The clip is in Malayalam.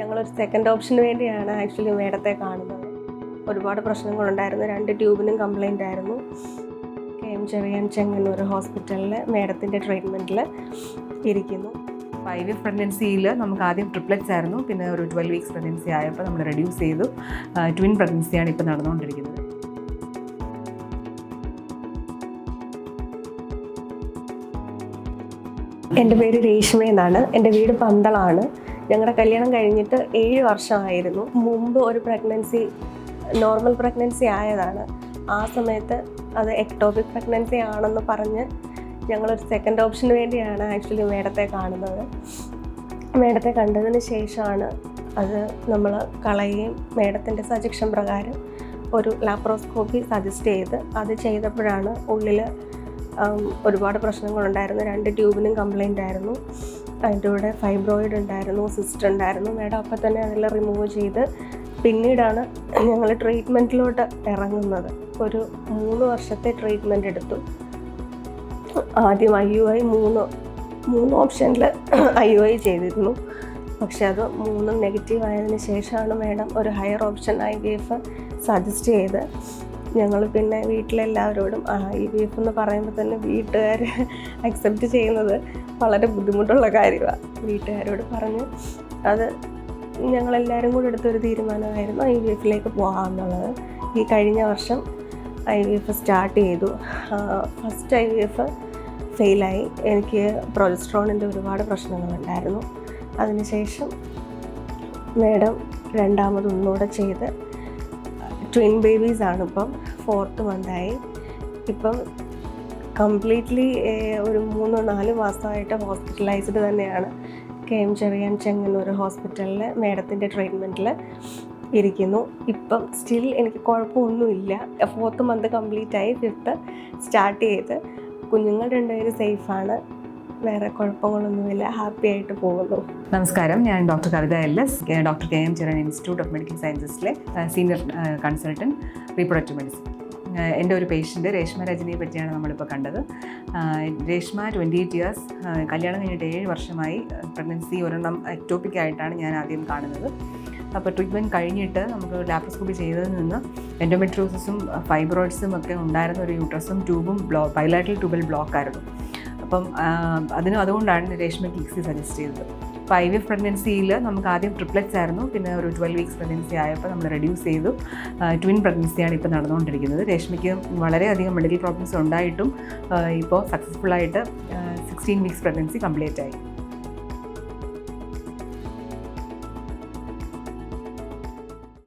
ഞങ്ങളൊരു സെക്കൻഡ് ഓപ്ഷന് വേണ്ടിയാണ് ആക്ച്വലി മേഡത്തെ കാണുന്നത്. ഒരുപാട് പ്രശ്നങ്ങളുണ്ടായിരുന്നു. രണ്ട് ട്യൂബിനും കംപ്ലൈന്റ് ആയിരുന്നു. കെ എം ചെറിയാൻ ചെങ്ങന്നൂർ ഹോസ്പിറ്റലിൽ മേഡത്തിന്റെ ട്രീറ്റ്മെന്റിൽ ഇരിക്കുന്നു. ഫൈവ് വീക്ക് പ്രഗ്നൻസിയിൽ നമുക്ക് ആദ്യം ട്രിപ്ലറ്റ്സ് ആയിരുന്നു. പിന്നെ ഒരു ട്വൽവ് വീക്സ് പ്രഗ്നൻസി ആയപ്പോൾ നമ്മൾ റെഡ്യൂസ് ചെയ്തു. ട്വിൻ പ്രഗ്നൻസിയാണ് ഇപ്പോൾ നടന്നുകൊണ്ടിരിക്കുന്നത്. എന്റെ പേര് രേഷ്മ എന്നാണ്. എന്റെ വീട് പന്തളാണ്. ഞങ്ങളുടെ കല്യാണം കഴിഞ്ഞിട്ട് ഏഴ് വർഷമായിരുന്നു. മുമ്പ് ഒരു പ്രഗ്നൻസി നോർമൽ പ്രഗ്നൻസി ആയതാണ്. ആ സമയത്ത് അത് എക്ടോപിക് പ്രഗ്നൻസി ആണെന്ന് പറഞ്ഞ് ഞങ്ങളൊരു സെക്കൻഡ് ഓപ്ഷന് വേണ്ടിയാണ് ആക്ച്വലി മേഡത്തെ കാണുന്നത്. മേഡത്തെ കണ്ടതിന് ശേഷമാണ് അത് നമ്മൾ കളയുകയും മേഡത്തിന്റെ സജക്ഷൻ പ്രകാരം ഒരു ലാപ്രോസ്കോപ്പി സജസ്റ്റ് ചെയ്ത് അത് ചെയ്തപ്പോഴാണ് ഉള്ളിൽ ഒരുപാട് പ്രശ്നങ്ങളുണ്ടായിരുന്നു. രണ്ട് ട്യൂബിനും കംപ്ലൈന്റ് ആയിരുന്നു. അതിന്റെ കൂടെ ഫൈബ്രോയിഡ് ഉണ്ടായിരുന്നു സിസ്റ്റ് ഉണ്ടായിരുന്നു. മേഡം അപ്പം തന്നെ അതെല്ലാം റിമൂവ് ചെയ്ത് പിന്നീടാണ് ഞങ്ങൾ ട്രീറ്റ്മെന്റിലോട്ട് ഇറങ്ങുന്നത്. ഒരു മൂന്ന് വർഷത്തെ ട്രീറ്റ്മെന്റ് എടുത്തു. ആദ്യം ഐ യു ഐ മൂന്ന് മൂന്ന് ഓപ്ഷനിൽ ഐ യു ഐ ചെയ്തിരുന്നു. പക്ഷെ അത് മൂന്നും നെഗറ്റീവ് ആയതിനു ശേഷമാണ് മേഡം ഒരു higher option I V F suggest ചെയ്ത് ഞങ്ങൾ പിന്നെ വീട്ടിലെല്ലാവരോടും ഐ വി എഫ് എന്ന് പറയുമ്പോൾ തന്നെ വീട്ടുകാർ അക്സെപ്റ്റ് ചെയ്യുന്നത് വളരെ ബുദ്ധിമുട്ടുള്ള കാര്യമാണ് വീട്ടുകാരോട് പറഞ്ഞ് അത് ഞങ്ങളെല്ലാവരും കൂടെ എടുത്തൊരു തീരുമാനമായിരുന്നു ഐ വി എഫിലേക്ക് പോകാമെന്നുള്ളത് ഈ കഴിഞ്ഞ വർഷം ഐ വി എഫ് സ്റ്റാർട്ട് ചെയ്തു. ഫസ്റ്റ് ഐ വി എഫ് ഫെയിലായി. എനിക്ക് പ്രൊജസ്ട്രോണിന്റെ ഒരുപാട് പ്രശ്നങ്ങളുണ്ടായിരുന്നു. അതിനുശേഷം മേഡം രണ്ടാമതൊന്നുകൂടെ ചെയ്ത് ട്വിൻ ബേബീസ് ആണ് ഇപ്പം. ഫോർത്ത് മന്തായി ഇപ്പം കംപ്ലീറ്റ്ലി ഒരു മൂന്നോ നാല് മാസമായിട്ട് ഹോസ്പിറ്റലൈസ്ഡ് തന്നെയാണ്. കെ എം ചെറിയാൻ ചെങ്ങന്നൂർ ഹോസ്പിറ്റലിൽ മേഡത്തിന്റെ ട്രീറ്റ്മെന്റിൽ ഇരിക്കുന്നു. ഇപ്പം സ്റ്റിൽ എനിക്ക് കുഴപ്പമൊന്നുമില്ല. ഫോർത്ത് മന്ത് കംപ്ലീറ്റ് ആയി ഫിഫ്ത്ത് സ്റ്റാർട്ട് ചെയ്ത്. കുഞ്ഞുങ്ങൾ രണ്ടുപേരും സേഫാണ് വേറെ കുഴപ്പങ്ങളൊന്നുമില്ല. ഹാപ്പി ആയിട്ട് പോകുന്നു. നമസ്കാരം. ഞാൻ doctor Kavitha L S. Doctor K M Cherian institute of medical സയൻസസിലെ senior consultant reproductive medicine. എന്റെ ഒരു പേഷ്യന്റ് രേഷ്മ രജനിയെ പറ്റിയാണ് നമ്മളിപ്പോൾ കണ്ടത്. രേഷ്മ ട്വന്റി എയ്റ്റ് ഇയേഴ്സ് കല്യാണം കഴിഞ്ഞിട്ട് ഏഴ് വർഷമായി പ്രഗ്നൻസി ഒരെണ്ണം എക്ടോപ്പിക് ആയിട്ടാണ് ഞാൻ ആദ്യം കാണുന്നത്. അപ്പോൾ ട്രീറ്റ്മെന്റ് കഴിഞ്ഞിട്ട് നമുക്ക് ലാപ്രോസ്കോപ്പി ചെയ്തതിൽ നിന്ന് എൻഡോമെട്രോസിസും ഫൈബ്രോയിഡ്സും ഒക്കെ ഉണ്ടായിരുന്ന ഒരു യൂട്രസും ട്യൂബും ബ്ലോ ബൈലാറ്റൽ ട്യൂബിൽ ബ്ലോക്ക് ആയിരുന്നു. അപ്പം അതിനും അതുകൊണ്ടാണ് രേഷ്മ ഇക്സി സജസ്റ്റ് ചെയ്തത്. ഫൈവ് ഐ പ്രഗ്നൻസിയിൽ നമുക്ക് ആദ്യം ട്രിപ്ലറ്റ്സ് ആയിരുന്നു. പിന്നെ ഒരു ട്വൽവ് വീക്സ് പ്രഗ്നൻസി ആയപ്പോൾ നമ്മൾ റെഡ്യൂസ് ചെയ്തു. ട്വിൻ പ്രഗ്നൻസിയാണ് ഇപ്പോൾ നടന്നുകൊണ്ടിരിക്കുന്നത്. രേഷ്മയ്ക്ക് വളരെയധികം മെഡിക്കൽ പ്രോബ്ലംസ് ഉണ്ടായിട്ടും ഇപ്പോൾ സക്സസ്ഫുള്ളായിട്ട് സിക്സ്റ്റീൻ വീക്സ് പ്രഗ്നൻസി കംപ്ലീറ്റ് ആയി.